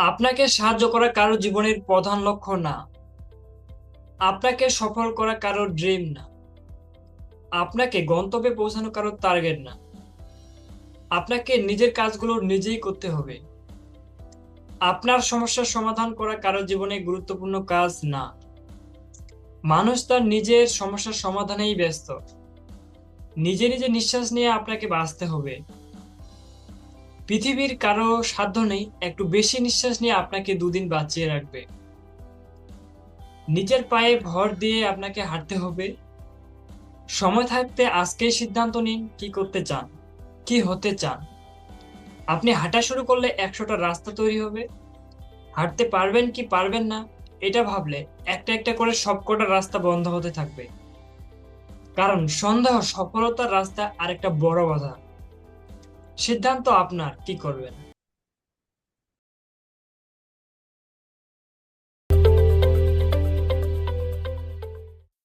আপনাকে সাহায্য করা কারও জীবনের প্রধান লক্ষ্য না। আপনাকে সফল করা কারও ড্রিম না। আপনাকে গন্তব্যে পৌঁছানো কারও টার্গেট না। আপনাকে নিজের কাজগুলো নিজেই করতে হবে। আপনার সমস্যার সমাধান করা কারও জীবনে গুরুত্বপূর্ণ কাজ না। মানুষ তার নিজের সমস্যার সমাধানেই ব্যস্ত। নিজে নিজে নিঃশ্বাস নিয়ে আপনাকে বাঁচতে হবে। পৃথিবীর কারও সাধ্য নেই একটু বেশি নিঃশ্বাস নিয়ে আপনাকে দুদিন বাঁচিয়ে রাখবে। নিজের পায়ে ভর দিয়ে আপনাকে হাঁটতে হবে। সময় থাকতে আজকেই সিদ্ধান্ত নিন কি করতে চান, কি হতে চান। আপনি হাঁটা শুরু করলে একশোটা রাস্তা তৈরি হবে। হাঁটতে পারবেন কি পারবেন না, এটা ভাবলে একটা একটা করে সবকটা রাস্তা বন্ধ হতে থাকবে। কারণ সন্দেহ, সফলতার রাস্তা আরেকটা বড় বাধা। সিদ্ধান্ত আপনার কি করবেন?